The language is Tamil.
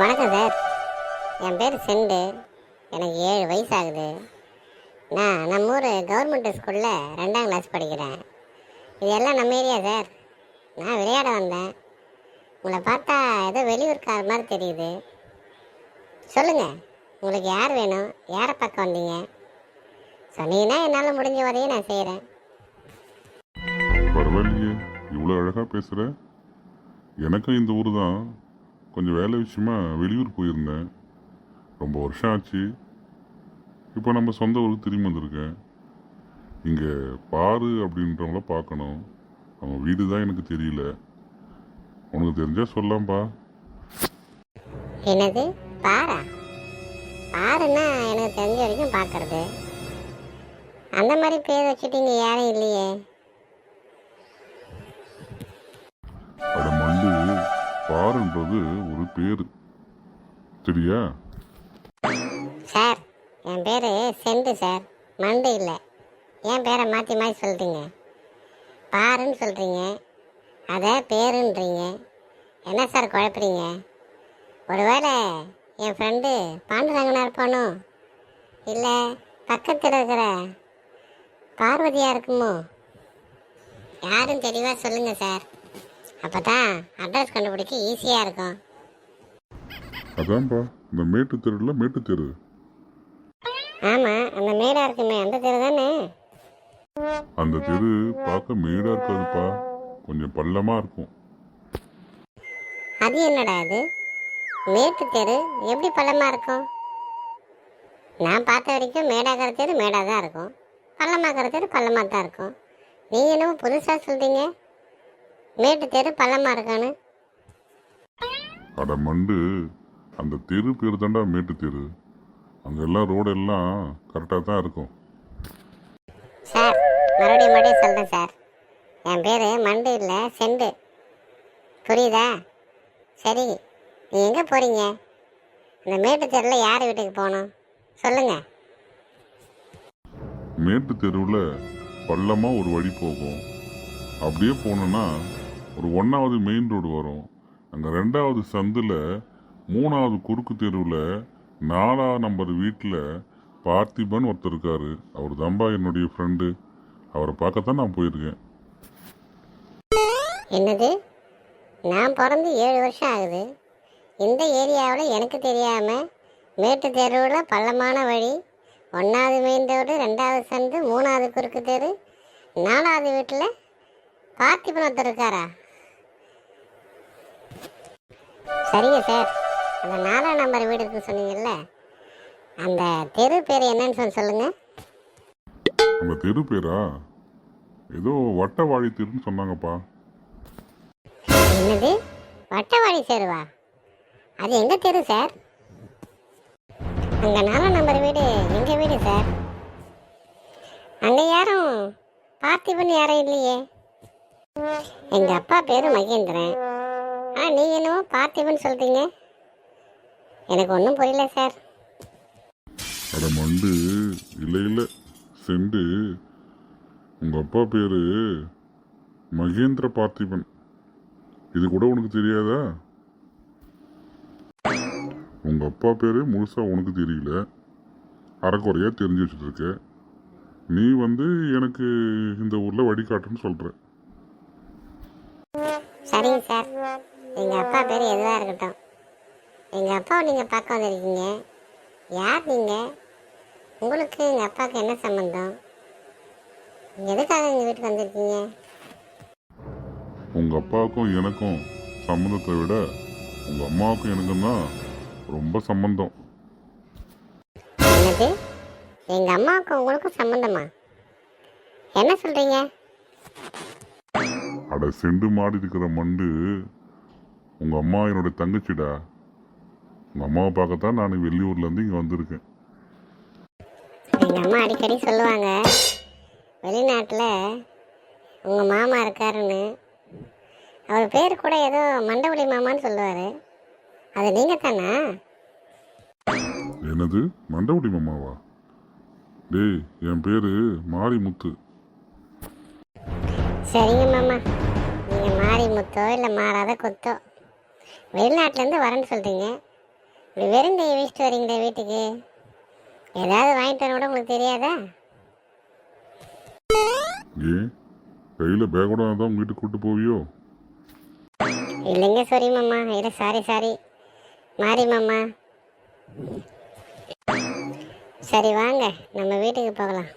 வணக்கம் சார். என் பேர் செண்டு. எனக்கு ஏழு வயசு ஆகுது நான் நம்ம ஊர் கவர்மெண்ட் ஸ்கூலில் ரெண்டாம் கிளாஸ் படிக்கிறேன். இது எல்லாம் நம்ம ஏரியா சார். நான் விளையாட வந்தேன். உங்களை பார்த்தா ஏதோ வெளியூர்கார் மாதிரி தெரியுது. சொல்லுங்கள் உங்களுக்கு யார் வேணும்? யாரை பார்க்க வந்தீங்க? சொன்னீங்கன்னா என்னால் முடிஞ்ச வரையும் நான் செய்கிறேன் பரவாயில்லையே. இவ்வளோ அழகாக பேசுகிற எனக்கும் இந்த ஊர் தான். கொஞ்சம் வேலை விஷயமா வெளியூர் போயிருந்தேன். ரொம்ப வருஷம் ஆச்சு. இப்போ நம்ம சொந்த ஊருக்கு திரும்பி வந்திருக்கேன். இங்கே பாரு அப்படின்றவங்கள பார்க்கணும். அவங்க வீடு தான் எனக்கு தெரியல. உனக்கு தெரிஞ்சா சொல்லலாம்ப்பா என்னது? பாரா பாருன்னா எனக்கு தெரிஞ்ச வரைக்கும் பார்க்கறது. அந்த மாதிரி பேர் வச்சுட்டீங்க யாரும் இல்லையே. பாருன்றது ஒரு பேரு. சரியா? சார் என் பேர் செண்டு சார். மண்டு இல்லை. என் பேரை மாற்றி மாற்றி சொல்கிறீங்க பாருன்னு சொல்கிறீங்க அதை பேருன்றீங்க. என்ன சார் குழப்புறீங்க? ஒருவேளை என் ஃப்ரெண்டு பாண்டுரங்கனா இருப்பானோ இல்லை பக்கத்தில் இருக்கிற பார்வதியாக இருக்குமோ? யாரும் தெளிவாக சொல்லுங்கள் சார். அப்போ தான் அட்ரஸ் கண்டுபிடிக்க ஈஸியாக இருக்கும். அதான்ப்பா இந்த மேட்டு தெருவில் மேட்டு தெரு. ஆமாம் அந்த மேடாக இருக்குமே அந்த தெரு தானே? அந்த தெரு பார்க்க மேடா இருக்காதுப்பா. கொஞ்சம் பள்ளமா இருக்கும். அது என்னடா அது? மேட்டு தெரு எப்படி பள்ளமாக இருக்கும்? நான் பார்த்த வரைக்கும் மேடாக்கிற தெரு மேடாக தான் இருக்கும். பள்ளமாக்கிற தெரு பள்ளமாக தான் இருக்கும். நீங்கள் என்னமோ புதுசாக சொல்கிறீங்க மேட்டு தெரு பள்ளமாக இருக்கான்னு அட மண்டு அந்த தெரு பேர் தாண்டா மேட்டு தெரு. அங்க எல்லாம் ரோடு எல்லாம் கரெக்டாக தான் இருக்கும். சார் மறுபடியும் மறுபடியும் சொல்கிறேன் சார். என் பேர் மண்டு இல்லை செண்டு. புரியுதா? சரி நீ எங்கே போகிறீங்க இந்த மேட்டு தெருவில் யார் வீட்டுக்கு போகணும்? சொல்லுங்கள் மேட்டு தெருவில் பள்ளமா ஒரு வழி போகும். அப்படியே போனோன்னா ஒரு ஒன்றாவது மெயின் ரோடு வரும். அங்கே ரெண்டாவது சந்தில் மூணாவது குறுக்கு தெருவில் நாலாவது நம்பர் வீட்டில் பார்த்திபன் ஒருத்தர் இருக்காரு. அவர் தான்பா என்னுடைய ஃப்ரெண்டு அவரை பார்க்கத்தான் நான் போயிருக்கேன். என்னது? நான் பிறந்து ஏழு வருஷம் ஆகுது. இந்த ஏரியாவில் எனக்கு தெரியாமல் மேட்டு தெருவில் பள்ளமான வழி ஒன்றாவது மெயின் ரோடு ரெண்டாவது சந்து மூணாவது குறுக்கு தெரு நாலாவது வீட்டில் பார்த்திபன் ஒருத்தர் இருக்காரா? சரிங்க சார். அந்த நாலாம் நம்பர் வீடு இருக்குன்னு சொன்னீங்கல்ல அந்த தெரு பேர் என்னன்னு சொல்லி சொல்லுங்கள் அந்த தெரு பேரா? ஏதோ வட்டவாழி தெருன்னு சொன்னாங்கப்பா. என்னது? வட்டவாடி சேருவா அது எங்க தெரு சார்? அங்க நாலாம் நம்பர் வீடு எங்க வீடு சார்? அங்க யாரும் பார்த்திபன் யாரும் இல்லையே. எங்க அப்பா பேரு மகேந்திரன். ஆ நீங்க என்னவோ பார்த்திபன் சொல்றீங்க. எனக்கு ஒன்றும் புரியல சார். அட மண்டு இல்லை இல்லை. செண்டு. உங்கள் அப்பா பேர் மகேந்திர பார்த்திபன். இது கூட உனக்கு தெரியாதா? உங்கள் அப்பா பேர் முழுசாக உனக்கு தெரியல. அறக்குறையாக தெரிஞ்சு வச்சுட்டு இருக்க நீ வந்து எனக்கு இந்த ஊரில் வழிகாட்டுன்னு சொல்கிற சரிங்க சார். எங்க அப்பா பேர் எதுவாக இருக்கட்டும். எங்க அப்பாவை நீங்க பார்க்க வந்திருக்கீங்க. யார் நீங்க? உங்களுக்கு எங்க அப்பாவுக்கு என்ன சம்பந்தம்? எதுக்காக எங்க வீட்டுக்கு வந்திருக்கீங்க? உங்கள் அப்பாவுக்கும் எனக்கும் சம்மந்தத்தை விட உங்கள் அம்மாவுக்கும் எனக்கும் தான் ரொம்ப சம்மந்தம் என்னது? எங்க அம்மாவுக்கும் உங்களுக்கும் சம்பந்தமா? என்ன சொல்றீங்க? அட செண்டு மாடி இருக்கிற மண்டு உங்கள் அம்மா என்னுடைய தங்கச்சிடா. உங்கள் அம்மாவை பார்க்கத்தான் நான் வெளியூர்லேருந்து இங்கே வந்திருக்கேன். எங்க அம்மா அடிக்கடி சொல்லுவாங்க வெளிநாட்டில் உங்க மாமா இருக்காருன்னு. அவர் பேர் கூட ஏதோ மண்டபுளி மாமான்னு சொல்லுவாரு. அது நீங்க தானா என்னது? மண்டபடி மாமாவா? டேய் என் பேர் மாரிமுத்து. சரிங்க மாமா. நீங்கள் மாறி முத்தோ இல்லை மாறாத கொத்தோ. வெளிநாட்டிலேருந்து வரேன்னு சொல்கிறீங்க இப்படி வெறும் கையை வச்சுட்டு வரீங்களே வீட்டுக்கு? ஏதாவது வாங்கிட்டு வர கூட உங்களுக்கு தெரியாதா? ஏன் கையில் பேக்கோட தான் வீட்டுக்கு கூட்டு போவியோ? இல்லைங்க சாரி மாமா. இல்லை சாரி சாரி மாறி மாமா. சரி வாங்க. நம்ம வீட்டுக்கு போகலாம்.